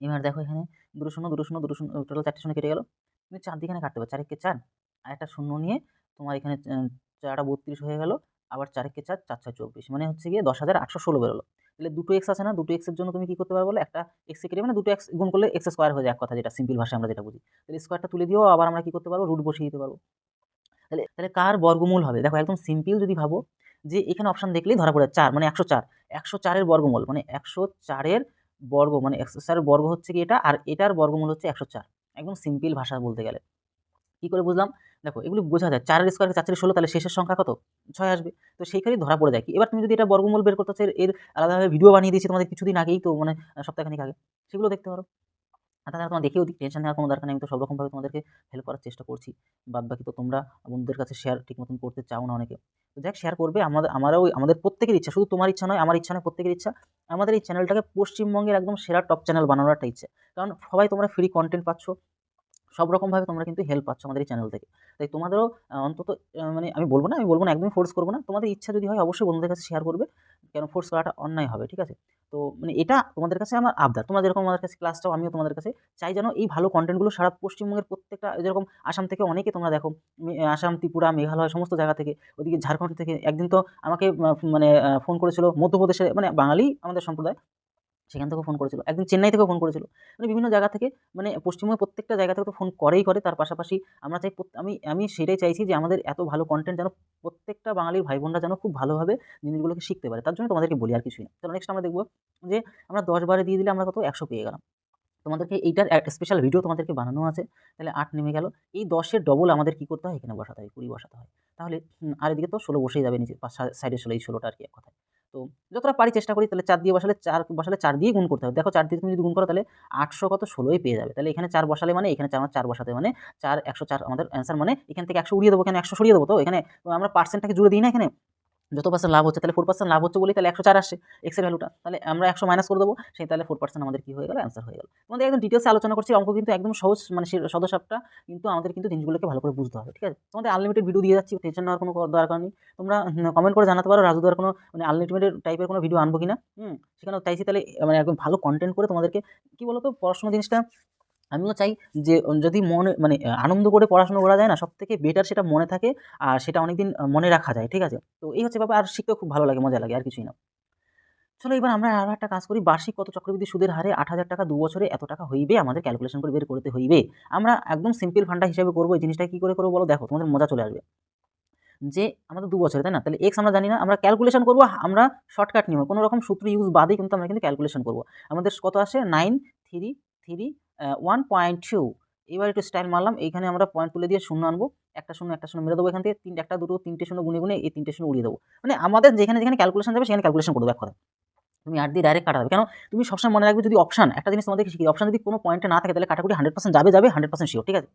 এবার দেখো এখানে, দুটো শূন্য দুটো শূন্য দুটো শূন্য টোটাল চারটে শূন্য কেটে গেলো, তুমি চার দিকে কাটতে পারো, চারেককে চার, আর একটা শূন্য নিয়ে তোমার এখানে চারটা বত্রিশ হয়ে গেল আবার চারেককে চার চার, ছয়, চব্বিশ। মানে হচ্ছে গিয়ে দশ হাজার আটশো ষোলো বেরোলো। তাহলে দুটো এক্স আছে না, দুটো এক্সের জন্য তুমি কী করতে পারো বলে? একটা এক্স কেটে মানে দুটো এক্স গুণ করলে এক্স স্কোয়ার হয়ে যায় এক কথা, যেটা সিম্পল ভাষায় আমরা যেটা বুঝি। তাহলে স্কোয়ারটা তুলে দিয়েও আবার আমরা কী করতে পারব? রুট বসিয়ে দিতে পারব। তাহলে তাহলে কার বর্গমূল হবে? দেখো একদম সিম্পল যদি ভাবো যে এখানে অপশান দেখলেই ধরা পড়ে চার মানে একশো চার। একশো চারের বর্গমূল মানে একশো চারের বর্গ মানে একশো চারের বর্গ হচ্ছে কি এটা, আর এটার বর্গমূল হচ্ছে একশো চার। একদম সিম্পল ভাষা বলতে গেলে। কী করে বুঝলাম? দেখো, এগুলো বোঝা যায়। চারের স্কোয়ারকে চার ষোলো, তাহলে শেষের সংখ্যা কত? ছয় আসবে। তো সেইখানেই ধরা পড়ে যায় কি? এবার তুমি যদি এটা বর্গমূল বের করতে চাই এর আলাদাভাবে ভিডিও বানিয়ে দিয়েছি তোমাদের কিছুদিন আগেই তো মানে সপ্তাহখানিক আগে। সেগুলো দেখতে পারো। তাছাড়া তোমার দেখেও দিই টেনশন নেওয়ার কোনো দরকার নেই। আমি তো সব রকমভাবে তোমাদেরকে হেল্প করার চেষ্টা করছি। বাদ বাকি তো তোমরা বন্ধুদের কাছে শেয়ার ঠিক মতন করতে চাও না অনেকে। তো যাক শেয়ার করবে। আমাদের, আমারও আমাদের প্রত্যেকের ইচ্ছা। শুধু তোমার ইচ্ছা নয়, আমার ইচ্ছা নয়, প্রত্যেকের ইচ্ছা। আমাদের এই চ্যানেলটাকে পশ্চিমবঙ্গের একদম সেরা টপ চ্যানেল বানানোর একটা ইচ্ছে। কারণ সবাই তোমরা ফ্রি কন্টেন্ট পাচ্ছ। সব রকমভাবে তোমরা কিন্তু হেল্প পাচ্ছ আমাদের এই চ্যানেল থেকে। তাই তোমাদেরও অন্তত মানে আমি বলব না, আমি বলব না, একদমই ফোর্স করব না। তোমাদের ইচ্ছা যদি হয় অবশ্যই বন্ধুদের কাছে শেয়ার করবে, কেন ফোর্স করাটা অন্যায় হবে, ঠিক আছে? তো মানে এটা তোমাদের কাছে আমার আবদার। তোমরা যেরকম আমাদের কাছে ক্লাসটাও আমিও তোমাদের কাছে চাই যেন এই ভালো কন্টেন্টগুলো সারা পশ্চিমবঙ্গের প্রত্যেকটা, যেরকম আসাম থেকে অনেকে তোমরা দেখো আসাম, ত্রিপুরা, মেঘালয়, সমস্ত জায়গা থেকে, ওদিকে ঝাড়খণ্ড থেকে, একদিন তো আমাকে মানে ফোন করেছিল মধ্যপ্রদেশে মানে বাঙালি আমাদের সম্প্রদায় সেখান থেকেও ফোন করেছিল। একদিন চেন্নাই থেকেও ফোন করেছিল। মানে বিভিন্ন জায়গা থেকে মানে পশ্চিমবঙ্গের প্রত্যেকটা জায়গা থেকে তো ফোন করেই করে। তার পাশাপাশি আমরা চাই আমি আমি সেটাই চাইছি যে আমাদের এত ভালো কন্টেন্ট যেন প্রত্যেকটা বাঙালির ভাই বোনরা যেন খুব ভালোভাবে জিনিসগুলোকে শিখতে পারে। তার জন্য তোমাদেরকে বলি আর কিছুই না। তো নেক্সট আমরা দেখব যে আমরা দশ বারে দিয়ে দিলে আমরা কত? একশো পেয়ে গেলাম। তোমাদেরকে এইটার স্পেশাল ভিডিও তোমাদেরকে বানানো আছে। তাহলে আট নেমে গেল। এই দশের ডবল আমাদের কী করতে হয়? এখানে বসাতে হয়, কুড়ি বসাতে হয়। তাহলে আর এদিকে তো ষোলো বসেই যাবে নিচে। সাইডে ষোলো, এই ষোলোটা আর কি এক কথায়। তো যতটা পারি চেষ্টা করি, তাহলে চার দিয়ে বসালে চার বসালে চার দিয়ে গুণ করতে হবে। দেখো চার দিয়ে তুমি যদি গুণ করো, তাহলে আটশো কত? ষোলোই পেয়ে যাবে। তাহলে এখানে চার বসালে মানে এখানে চার চার বসাতে মানে চার, একশো চার, আমাদের অ্যান্সার মানে এখান থেকে একশো উড়িয়ে দেবো, এখানে একশো সরিয়ে দেবো। তো এখানে আমরা পার্সেন্টটাকে জুড়ে দিই না এখানে? যত পার্সেন্ট লাভ হচ্ছে, তাহলে ফোর পার্সেন্ট লাভ হচ্ছে বলে তাহলে একশো চার আসছে এক্সের ভ্যালুটা তাহলে আমরা একশো মাইনাস করে দেবো, সেই তাহলে ফোর পার্সেন্ট আমাদের কী হয়ে গেল? অ্যান্সার হয়ে গেল। তোমাদের একদম ডিটেলসে আলোচনা করছি, অঙ্ক কিন্তু একদম সহজ মানে সদস্যটা কিন্তু আমাদের কিন্তু জিনিসগুলোকে ভালো করে বুঝতে হবে, ঠিক আছে? তোমাদের আনলিমিটেড ভিডিও দিয়ে যাচ্ছি টেনশন নেওয়ার কোনো দরকার নেই। তোমরা কমেন্ট করে জানাতে পারো রাজুদার কোনো মানে আনলিমিটেড টাইপের কোনো ভিডিও আনব কিনা, হুম? সেখানে চাইছি তাহলে মানে একদম ভালো কন্টেন্ট করে তোমাদেরকে, কী বলতো, পড়াশোনা জিনিসটা আমিও চাই যে, যদি মনে মানে আনন্দ করে পড়াশোনা করা যায় না সব থেকে বেটার সেটা মনে থাকে আর সেটা অনেকদিন মনে রাখা যায়, ঠিক আছে? তো এই হচ্ছে ব্যাপার, আর শিখতেও খুব ভালো লাগে, মজা লাগে, আর কিছুই না। চলো এবার আমরা আরও একটা কাজ করি, বার্ষিক কত চক্রবৃদ্ধি সুদের হারে আট হাজার টাকা দু বছরে এত টাকা হইবে? আমাদের ক্যালকুলেশন করে বের করতে হইবে। আমরা একদম সিম্পল ফান্ডা হিসেবে করব, এই জিনিসটা কী করে করব বলো? দেখো, তোমাদের মজা চলে আসবে। যে, আমাদের দু বছরে, তাই না? তাহলে এক্স আমরা জানি না, আমরা ক্যালকুলেশন করব, আমরা শর্টকাট নিব। কোনো রকম সূত্র ইউজ বাদেই কিন্তু আমরা কিন্তু ক্যালকুলেশন করব। আমাদের কত আসে? Nine three three one point two এবার একটু স্টাইল মারলাম, এইখানে আমরা পয়েন্ট তুলে দিয়ে শূন্য আনব। একটা শূন্য একটা শূন্য মেরে দেবো এখান থেকে। তিনটে একটা, দুটো, তিনটে শূন্য গুনে গুনে এই তিনটে শূন্য উড়িয়ে দেবো। মানে আমাদের যেখানে যেখানে ক্যালকুলেশন যাবে, সেখানে ক্যালকুলেশন করব, এক কথা তুমি আট দিয়ে ডাইরেক্ট কাটাবে। কেন? তুমি সবসময় মনে রাখবে যদি অপশন একটা জিনিস তোমাদেরকে শিখি অপশান যদি কোনো পয়েন্টে না থাকে, তাহলে কাটাকুটি হান্ড্রেড পার্সেন্ট যাবে যাবে হান্ড্রেড পার্সেন্ট শিওর ঠিক আছে?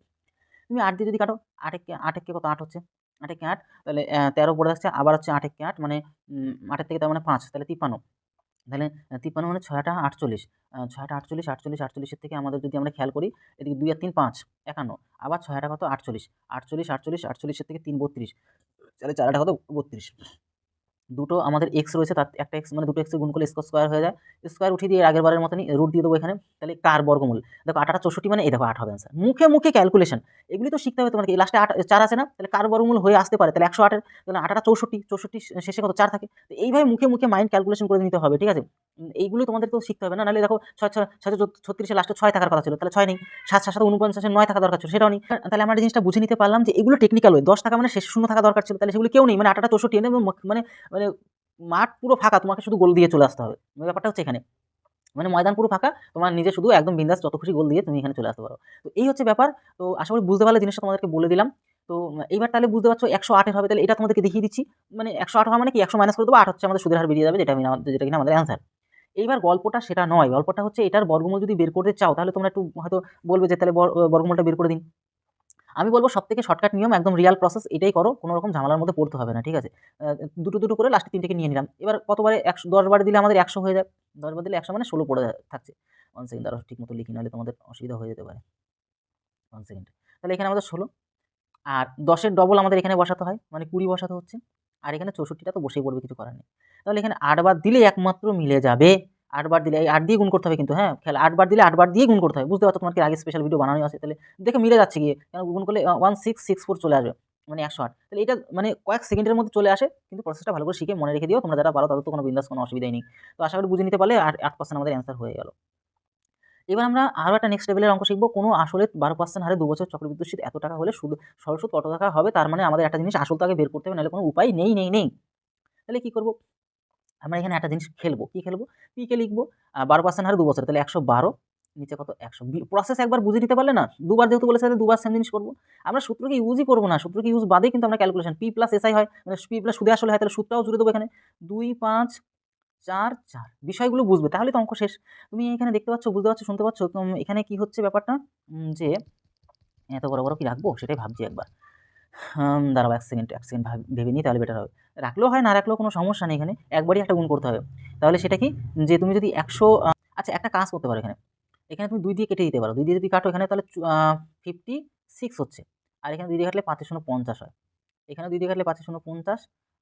তুমি আট দিয়ে যদি কাটো আটেককে আটেককে কত? আট হচ্ছে। আটেককে আট, তাহলে তেরো পড়ে যাচ্ছে আবার হচ্ছে আটেককে আট মানে আটের থেকে তার মানে পাঁচ, তাহলে তিপ্পান্ন। তাহলে তিপ্পান্ন মানে ছয়টা আটচল্লিশ। ছয়টা আটচল্লিশ আটচল্লিশ, আটচল্লিশের থেকে আমাদের যদি আমরা খেয়াল করি, এদিকে দুই আর তিন পাঁচ, একান্ন। আবার ছয়টা কত? আটচল্লিশ। আটচল্লিশ আটচল্লিশ, আটচল্লিশের থেকে তিন বত্রিশ। তাহলে চারটা কত? বত্রিশ। দুটো আমাদের এক্স রয়েছে, তার একটা এক্স মানে দুটো এক্সে গুণ করলে স্কোয়ার স্কোয়ার হয়ে যায়। স্কোয়ার উঠিয়ে দিয়ে আগের বারের মতনই রুট দিয়ে দেবো এখানে, তাহলে কার বর্গমূল। দেখো আঠাটা চৌষট্টি মানে এই দেখো আট হবে অ্যান্সার মুখে মুখে ক্যালকুলেশন এগুলি তো শিখতে হবে তোমাকে লাস্টে আট, চার আছে না? তাহলে কার বর্গমূল হয়ে আসতে পারে? তাহলে একশো আটের, তাহলে আঠাটা চৌষট্টি চৌষট্টি শেষে কত? চার থাকে। তো এইভাবে মুখে মুখে মাইন্ড ক্যালকুলেশন করে নিতে হবে, ঠিক আছে? এইগুলো তোমাদের তো শিখতে হবে না। নাহলে দেখো ছয় ছয় ছয় ছত্রিশে লাস্টে ছয় থাকার কথা ছিল। তাহলে ছয় নেই। সাত সাত উনপঞ্চাশে নয় থাকা দরকার ছিল, সেটাও নেই। তাহলে আমরা জিনিসটা বুঝে নিতে পারলাম যে এগুলো টেকনিক্যাল ওয়ে দশ টাকা মানে শেষ শূন্য থাকা দরকার ছিল, তাহলে সেগুলো কেউ নেই। মানে আটাটা চৌষট্টি এনে মানে মানে মাঠ পুরো ফাঁকা, তোমাকে শুধু গোল দিয়ে চলে আসতে হবে। ব্যাপারটা হচ্ছে এখানে। মানে ময়দান পুরো ফাঁকা, তোমার নিজে শুধু একদম বিন্দাস যত খুশি গোল দিয়ে তুমি এখানে চলে আসতে পারো। তো এই হচ্ছে ব্যাপার। তো আশা করি বুঝতে পারলে জিনিসটা তোমাদেরকে বলে দিলাম। তো এইবার তাহলে বুঝতে পারছ একশো আটের হবে। তাহলে এটা তোমাদেরকে দেখিয়ে দিচ্ছি। মানে একশো আট হওয়া মানে কি? একশো মাইনাস করে দেবো, আট হচ্ছে আমাদের সুদের হার বেরিয়ে যাবে, যেটা আমি আমাদের যেটা কিনা আমাদের অ্যান্সার এইবার গল্পটা সেটা নয়। গল্পটা হচ্ছে এটার বর্গমূল যদি বের করতে চাও, তাহলে তোমরা একটু হয়তো বলবে যে, তাহলে বর- বর্গমূলটা বের করে দিন। আমি বলব সব থেকে শর্টকাট নিয়ম একদম রিয়াল প্রসেস এটাই করো, কোনো রকম ঝামেলার মধ্যে পড়তে হবে না, ঠিক আছে? দুটো দুটো করে লাস্টে তিনটেকে নিয়ে নিলাম। এবার কতবারে একশো, দশ বার দিলে আমাদের একশো হয়ে যায়। দশ বার দিলে একশো মানে ষোলো পড়ে থাকছে। ওয়ান সেকেন্ড আরও ঠিক মতো লিখি, নাহলে তোমাদের অসুবিধা হয়ে যেতে পারে। ওয়ান সেকেন্ড তাহলে এখানে আমাদের ষোলো। আর দশের ডবল আমাদের এখানে বসাতে হয় মানে কুড়ি বসাতে হচ্ছে। আর এখানে চৌষট্টিটা তো বসেই পড়বে, কিছু করার নেই। তাহলে এখানে আটবার দিলে একমাত্র মিলে যাবে। আটবার দিলে আট দিয়ে গুণ করতে হবে কিন্তু হ্যাঁ খেয়াল আটবার দিলে আটবার দিয়ে গুণ করতে হবে। বুঝতে পারছ তোমার কি আগে স্পেশাল ভিডিও বানানো আছে? তাহলে দেখে মিলে যাচ্ছে গিয়ে। কেন গুণ করলে ওয়ান সিক্স সিক্স ফোর চলে আসবে মানে একশো আট। তাহলে এটা মানে কয়েক সেকেন্ডের মধ্যে চলে আসে, কিন্তু প্রসেসটা ভালো করে শিখে মনে রেখে দিও। তোমরা যারা পারো তাদের তো কোনো বিন্দাস কোনো অসুবিধাই নেই। তো আশা করি বুঝে নিতে পারলে আর আট পার্সেন্ট আমাদের অ্যান্সার হয়ে গেল। এবার আমরা আরও একটা নেক্সট লেভেলের অঙ্ক শিখব। কোনো আসলে বারো পার্সেন্ট হারে দু বছর চক্রবৃদ্ধি সুদ এত টাকা হলে শুধু সরল সুদ কত টাকা হবে, তার মানে আমাদের একটা জিনিস আসল তাকে বের করতে হবে, নাহলে কোনো উপায় নেই নেই নেই। তাহলে কী করব? আমরা এখানে একটা জিনিস খেলব। কী খেলব? পিকে লিখব? বারো পার্সেন্ট হারে দু বছর তাহলে একশো বারো, নিচে কত? একশো প্রসেস একবার বুঝে দিতে পারলে না, দুবার যেহেতু বলেছে দুবার সেম জিনিস করব। আমরা সূত্রকে ইউজই করব না। সূত্রকে ইউজ বাদে কিন্তু আমরা ক্যালকুলেশন পি প্লাস এসআই হয়। মানে পি প্লাস সুদে আসলে হয়, তাহলে সূত্রটাও জুড়ে দেবো এখানে। দুই, পাঁচ, চার চার। বিষয়গুলো বুঝবে তাহলে তো অঙ্ক শেষ। তুমি এখানে দেখতে পাচ্ছ, বুঝতে পারছ, শুনতে পাচ্ছ? এখানে কি হচ্ছে ব্যাপারটা? যে এত বড় বড় কি রাখব? সেটাই ভাবছি একবার। দাঁড়াও এক সেকেন্ড এক সেকেন্ড ভেবে নিই, তাহলে বেটার হবে। রাখলেও হয়, না রাখলেও কোনো সমস্যা নেই এখানে। একবারই একটা গুণ করতে হবে। তাহলে সেটা কি? যে তুমি যদি একশো আচ্ছা একটা কাজ করতে পারো এখানে। এখানে তুমি দুই দিয়ে কেটে দিতে পারো। দুই দিয়ে যদি কাটো এখানে, তাহলে ফিফটি সিক্স হচ্ছে। আর এখানে দুই দিয়ে কাটলে পাঁচের শূন্য পঞ্চাশ হয়। এখানে দুই দিয়ে কাটলে পাঁচের শূন্য পঞ্চাশ।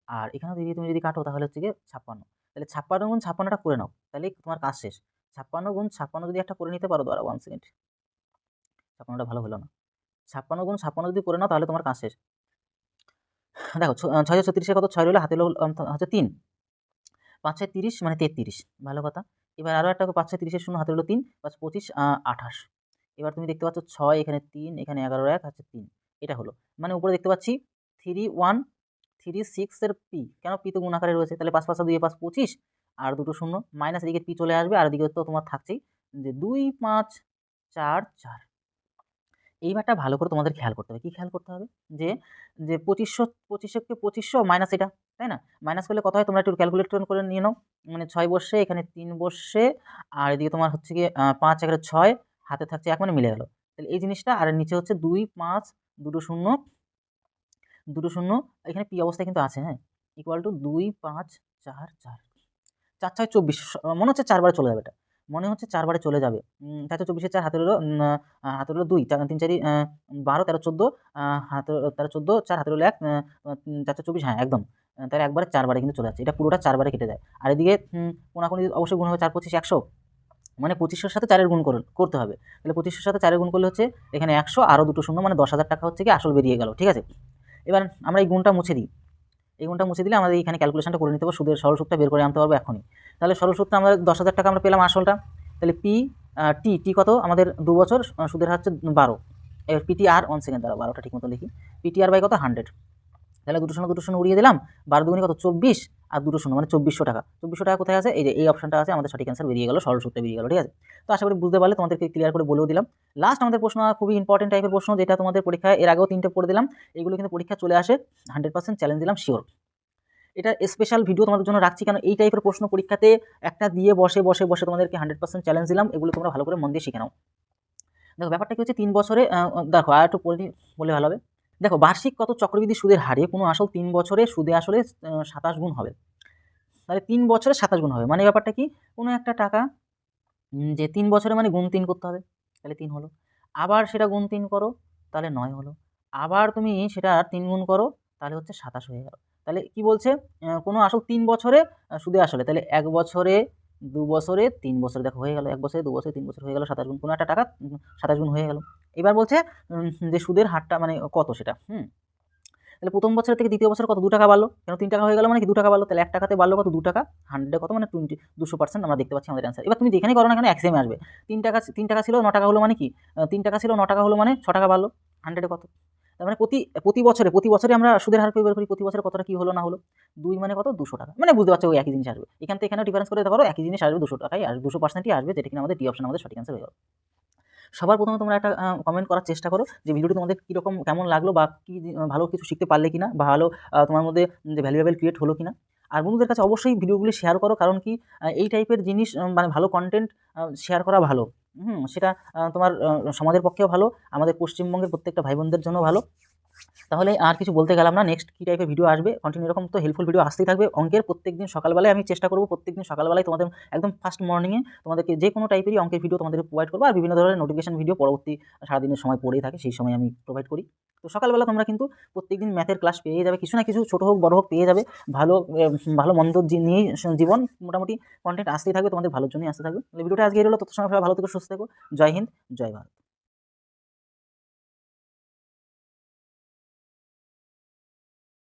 আর এখানে দুই দিয়ে তুমি যদি কাটো, তাহলে হচ্ছে গিয়ে ছাপ্পান্ন। তাহলে ছাপ্পান্ন গুণ ছাপ্পান্নটা করে নাও। তাহলে তোমার কাজ শেষ। ছাপ্পান্ন গুণ ছাপ্পান্ন যদি একটা করে নিতে পারো দাঁড়া ওয়ান সেকেন্ড ছাপ্পান্নটা ভালো হলো না। ছাপ্পান্ন গুণ ছাপ্পান্ন যদি করে নাও, তাহলে তোমার কাজ শেষ। দেখো ছয় ছত্রিশে কত? ছয় রইল, হাতে হচ্ছে তিন। পাঁচ ছয় তিরিশ মানে তেত্রিশ, ভালো কথা। এবার আরও একটা পাঁচ ছয় তিরিশের শূন্য, হাতে হলো তিন, পাঁচ পঁচিশ আঠাশ। এবার তুমি দেখতে পাচ্ছ ছয়, এখানে তিন, এখানে এগারো, এক, হচ্ছে তিন। এটা হলো। মানে উপরে দেখতে পাচ্ছি থ্রি ওয়ান, থ্রি সিক্সের পি। কেন পি তো গুণ আকারে রয়েছে? তাহলে পাঁচ পাঁচটা দুই পাঁচ পঁচিশ, আর দুটো শূন্য, মাইনাস এদিকে পি চলে আসবে, আর এদিকে তো তোমার থাকছেই যে দুই, পাঁচ, চার চার। এইবারটা ভালো করে তোমাদের খেয়াল করতে হবে। কী খেয়াল করতে হবে? যে যে পঁচিশশো পঁচিশশোকে পঁচিশশো মাইনাস এটা তাই না? মাইনাস করলে কত হয়? তোমরা একটু ক্যালকুলেট করে নিয়ে নাও। মানে ছয় বসে এখানে তিন বসে আর এদিকে তোমার হচ্ছে আহ, পাঁচ এগারো ছয় হাতে থাকছে এক মানে মিলে গেল। তাহলে এই জিনিসটা আর নিচে হচ্ছে দুই পাঁচ দুটো শূন্য দুটো শূন্য এখানে পি অবস্থায় কিন্তু আছে হ্যাঁ? ইকুয়াল টু দুই পাঁচ চার চার চার ছয় চব্বিশ মনে হচ্ছে চারবারে চলে যাবে এটা। মনে হচ্ছে চারবারে চলে যাবে। উম, চার চব্বিশের চার হাতে হলো উম, আহ, হাতে হলো দুই চার তিন চারি বারো তেরো চোদ্দ হাতে তেরো চোদ্দ চার হাতে হলো এক আহ, উম, চার চার চব্বিশ হ্যাঁ একদম। তাহলে একবারে চারবারে কিন্তু চলে যাচ্ছে। এটা পুরোটা চারবারে কেটে যায়। আর এদিকে কোনাকুনি অবশ্যই গুণ হবে চার পঁচিশ একশো। মানে পঁচিশশোর সাথে চারের গুণ করে করতে হবে। তাহলে পঁচিশশোর সাথে চারের গুণ করলে হচ্ছে এখানে একশো আরও দুটো শূন্য মানে দশ হাজার টাকা হচ্ছে কি আসল বেরিয়ে গেল ঠিক আছে? এবার আমরা এই গুণটা মুছে দিই। এই গুণটা মুছে দিলে আমাদের এখানে ক্যালকুলেশনটা করে নিতে পারব। সুদের সরল সুদটা বের করে আনতে পারব এখনই। তাহলে সরল সুদটা আমরা দশ হাজার টাকা আমরা পেলাম আসলটা। তাহলে পি টি টি কত? আমাদের দু বছর সুদের হচ্ছে বারো। এবার পিটি আর ওয়ান সেকেন্ড দ্বারা বারোটা ঠিক মতো লিখি। পিটি আর বাই কত? হান্ড্রেড তাহলে দুটো শূন্য দুটো শূন্য উড়িয়ে দিলাম। বারো দুগুণে কত? চব্বিশ। আর দুটো শূন্য মানে চব্বিশশো টাকা। চব্বিশশো টাকা কোথায় আছে? এই যে এই অপশনটা আছে, আমাদের সঠিক অ্যান্সার বেরিয়ে গেল, সরল সুদটা বেরিয়ে গেল, ঠিক আছে? তো আশা করি বুঝতে পারলে, তোমাদেরকে ক্লিয়ার করে বলেও দিলাম। লাস্ট আমাদের প্রশ্ন, খুবই ইম্পর্টেন্ট টাইপের প্রশ্ন, যেটা তোমাদের পরীক্ষায় এর আগেও তিনটে পড়ে দিলাম। এগুলো কিন্তু পরীক্ষা চলে আসে হান্ড্রেড পার্সেন্ট চ্যালেঞ্জ দিলাম শিওর এটা স্পেশাল ভিডিও তোমাদের জন্য রাখছি, কেন এই টাইপের প্রশ্ন পরীক্ষাতে একটা দিয়ে বসে বসে বসে তোমাদেরকে হান্ড্রেড পার্সেন্ট চ্যালেঞ্জ দিলাম। এগুলো তোমরা ভালো করে মন দিয়ে শিখে নাও। দেখো, ব্যাপারটা কি হচ্ছে? তিন বছরে দেখো, আর একটু বলে ভালো হবে। দেখো, বার্ষিক কত চক্রবৃদ্ধি সুদের হারে? কোনো আসল তিন বছরে সুদে আসলে সাতাশ গুণ হবে। তাহলে তিন বছরে সাতাশ গুণ হবে। মানে ব্যাপারটা কি? কোনো একটা টাকা যে তিন বছরে মানে গুণ তিন করতে হবে। তাহলে তিন হলো। আবার সেটা গুণ তিন করো, তাহলে নয় হলো। আবার তুমি সেটা তিন গুণ করো, তাহলে হচ্ছে সাতাশ হয়ে গেল। তাহলে কি বলছে? কোনো আসল তিন বছরে সুদে আসলে। তাহলে এক বছরে দু বছরে তিন বছরে, দেখো হয়ে গেল এক বছরে, দু বছরে তিন বছর হয়ে গেল সাতাশ গুণ, কোনো একটা টাকা সাতাশ গুণ হয়ে গেল। এবার বলছে যে সুদের হারটা মানে কত সেটা, হুম? তাহলে প্রথম বছর থেকে দ্বিতীয় বছর কত, দু টাকা বাড়লো? কেন তিন টাকা হয়ে গেল মানে কি, দু টাকা বাড়লো? তাহলে এক টাকাতে বাড়লো কত, দু টাকা? হান্ড্রেডে কত মানে টোয়েন্টি দুশো পার্সেন্ট আমরা দেখতে পাচ্ছি আমাদের অ্যান্সার এবার তুমি যেখানে করো না কেন একসেমে আসবে। তিন টাকা তিন টাকা ছিল, ন টাকা হলো মানে কি? তিন টাকা ছিল, ন টাকা হলো মানে ছ টাকা বাড়লো। হান্ড্রেডে কত? তার মানে প্রতি প্রতি বছরে প্রতি বছরে আমরা সুদের হার বের করি, প্রতি বছরে কতটা কি হলো না হলো? দুই মানে কত? দুশো টাকা। মানে বুঝতে পারছ ওই একই জিনিস আসবে। এখান থেকে এখানে ডিফারেন্স করে দিতে একই জিনিস আসবে দুশো টাকাই আর দুশো পার্সেন্টই আসবে যেটা কিনা আমাদের ডি অপশন আমাদের সঠিক অ্যান্সার হয়ে গেল। সবার প্রথমে তোমরা একটা কমেন্ট করার চেষ্টা করো যে ভিডিওটি তোমাদের কীরকম, কেমন লাগল বা কী ভালো কিছু শিখতে পারলে কিনা বা ভালো তোমার মধ্যে যে ভ্যালুয়েবল ক্রিয়েট হলো কিনা। আর বন্ধুদের কাছে অবশ্যই ভিডিওগুলি শেয়ার করো, কারণ কি এই টাইপের জিনিস মানে ভালো কন্টেন্ট শেয়ার করা ভালো। হুম সেটা তোমার সমাজের পক্ষেও ভালো আমাদের পশ্চিমবঙ্গের প্রত্যেকটা ভাই বোনদের জন্য ভালো। তাহলে আর কিছু বলতে গেলাম না। নেক্সট কী টাইপের ভিডিও আসবে? কন্টিনিউ এরকম তো হেল্পফুল ভিডিও আসতেই থাকবে। অঙ্কের প্রত্যেক দিন সকালবেলায় আমি চেষ্টা করব। প্রত্যেক দিন সকালবেলায় তোমাদের একদম ফার্স্ট মর্নিংয়ে তোমাদেরকে যে কোনো টাইপেরই অঙ্কের ভিডিও তোমাদের প্রোভাইড করব। আর বিভিন্ন ধরনের নোটিফিকেশন ভিডিও পরবর্তী সারাদিনের সময় পড়েই থাকে, সেই সময় আমি প্রোভাইড করি। তো সকালবেলা তোমরা কিন্তু প্রত্যেকদিন ম্যাথের ক্লাস পেয়ে যাবে। কিছু না কিছু ছোটো হোক, বড় হোক পেয়ে যাবে। ভালো ভালো মন্দ নিয়েই জীবন মোটামুটি কন্টেন্ট আসতেই থাকবে, তোমাদের ভালোর জন্যই আসতে থাকবে। ভিডিওটা আজকে এর হলো তত সময় ভালো থেকে, সুস্থ থেকো। জয় হিন্দ, জয় ভারত।